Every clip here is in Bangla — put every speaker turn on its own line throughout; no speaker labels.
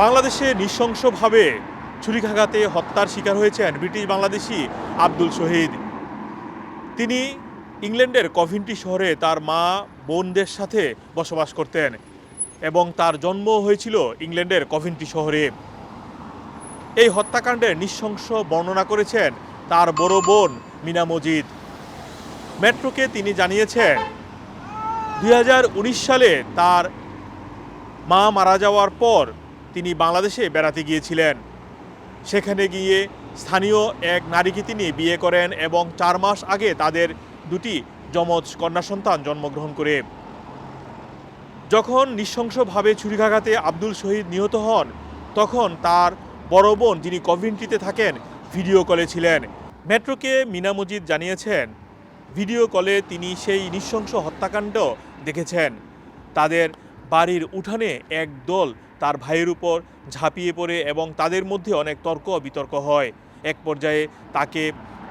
বাংলাদেশে নৃশংসভাবে ছুরিকাঘাতে হত্যার শিকার হয়েছেন ব্রিটিশ বাংলাদেশি আব্দুল শহীদ। তিনি ইংল্যান্ডের কভিন্টি শহরে তার মা বোনদের সাথে বসবাস করতেন এবং তার জন্ম হয়েছিল ইংল্যান্ডের কভিন্টি শহরে। এই হত্যাকাণ্ডের নৃশংস বর্ণনা করেছেন তার বড় বোন মিনা মজিদ। মেট্রোকে তিনি জানিয়েছেন, দুই হাজার উনিশ সালে তার মা মারা যাওয়ার পর তিনি বাংলাদেশে বেড়াতে গিয়েছিলেন। সেখানে গিয়ে স্থানীয় এক নারীকে তিনি বিয়ে করেন এবং চার মাস আগে তাদের দুটি যমজ কন্যা সন্তান জন্মগ্রহণ করে। যখন নৃশংসভাবে ছুরিকাঘাতে আব্দুল শহীদ নিহত হন, তখন তার বড় বোন যিনি কভিন্ট্রিতে থাকেন, ভিডিও কলে ছিলেন। মেট্রোকে মিনা মজিদ জানিয়েছেন, ভিডিও কলে তিনি সেই নৃশংস হত্যাকাণ্ড দেখেছেন। তাদের বাড়ির উঠানে এক দল তার ভাইয়ের উপর ঝাঁপিয়ে পড়ে এবং তাদের মধ্যে অনেক তর্ক বিতর্ক হয়। এক পর্যায়ে তাকে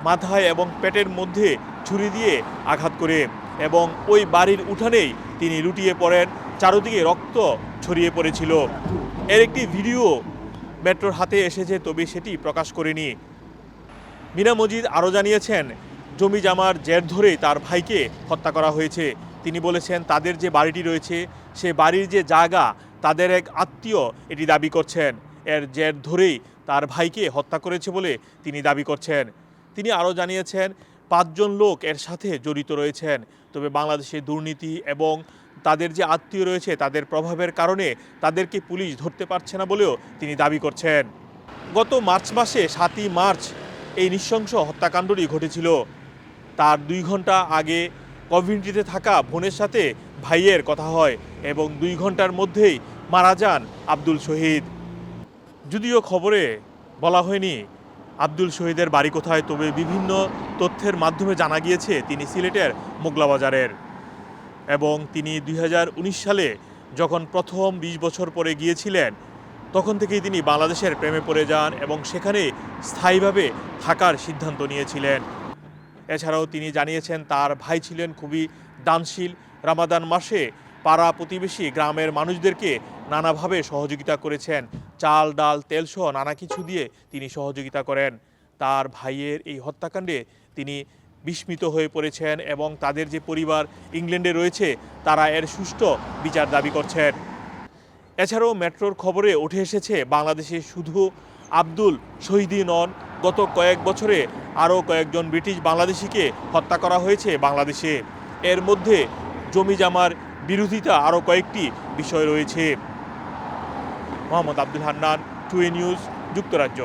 মাথায় এবং পেটের মধ্যে ছুরি দিয়ে আঘাত করে এবং ওই বাড়ির উঠানেই তিনি লুটিয়ে পড়েন, চারদিকে রক্ত ছড়িয়ে পড়েছিল। এর একটি ভিডিও মেট্রোর হাতে এসেছে, তবে সেটি প্রকাশ করেনি। মিনা মজিদ আরও জানিয়েছেন, জমি জামার জের ধরেই তার ভাইকে হত্যা করা হয়েছে। তিনি বলেছেন, তাদের যে বাড়িটি রয়েছে, সে বাড়ির যে জায়গা, তাদের এক আত্মীয় এটি দাবি করছেন। এর জের ধরেই তার ভাইকে হত্যা করেছে বলে তিনি দাবি করছেন। তিনি আরও জানিয়েছেন, পাঁচজন লোক এর সাথে জড়িত রয়েছেন। তবে বাংলাদেশে দুর্নীতি এবং তাদের যে আত্মীয় রয়েছে, তাদের প্রভাবের কারণে তাদেরকে পুলিশ ধরতে পারছে না বলেও তিনি দাবি করছেন। গত মার্চ মাসে, সাতই মার্চ, এই নৃশংস হত্যাকাণ্ডটি ঘটেছিল। তার দুই ঘণ্টা আগে কভিন্ট্রিতে থাকা বোনের সাথে ভাইয়ের কথা হয় এবং দুই ঘণ্টার মধ্যেই মারা যান আব্দুল শহীদ। যদিও খবরে বলা হয়নি আব্দুল শহীদের বাড়ি কোথায়, তবে বিভিন্ন তথ্যের মাধ্যমে জানা গিয়েছে তিনি সিলেটের মোগলা বাজারের। এবং তিনি দুই হাজার উনিশ সালে যখন প্রথম ২০ বছর পরে গিয়েছিলেন, তখন থেকেই তিনি বাংলাদেশের প্রেমে পড়ে যান এবং সেখানে স্থায়ীভাবে থাকার সিদ্ধান্ত নিয়েছিলেন। এছাড়াও তিনি জানিয়েছেন তার ভাই ছিলেন খুবই দানশীল। রামাদান মাসে পাড়া প্রতিবেশী গ্রামের মানুষদেরকে নানাভাবে সহযোগিতা করেছেন। চাল, ডাল তেলসহ নানা কিছু দিয়ে তিনি সহযোগিতা করেন। তার ভাইয়ের এই হত্যাকাণ্ডে তিনি বিস্মিত হয়ে পড়েছেন এবং তাদের যে পরিবার ইংল্যান্ডে রয়েছে, তারা এর সুষ্ঠু বিচার দাবি করছেন। এছাড়াও মেট্রোর খবরে উঠে এসেছে, বাংলাদেশে শুধু আব্দুল শহীদই নন, গত কয়েক বছরে আরও কয়েকজন ব্রিটিশ বাংলাদেশিকে হত্যা করা হয়েছে বাংলাদেশে। এর মধ্যে জমি জামার বিরোধিতা আরও কয়েকটি বিষয় রয়েছে। মোহাম্মদ আব্দুল হান্নান, টুয়ে নিউজ, যুক্তরাজ্য।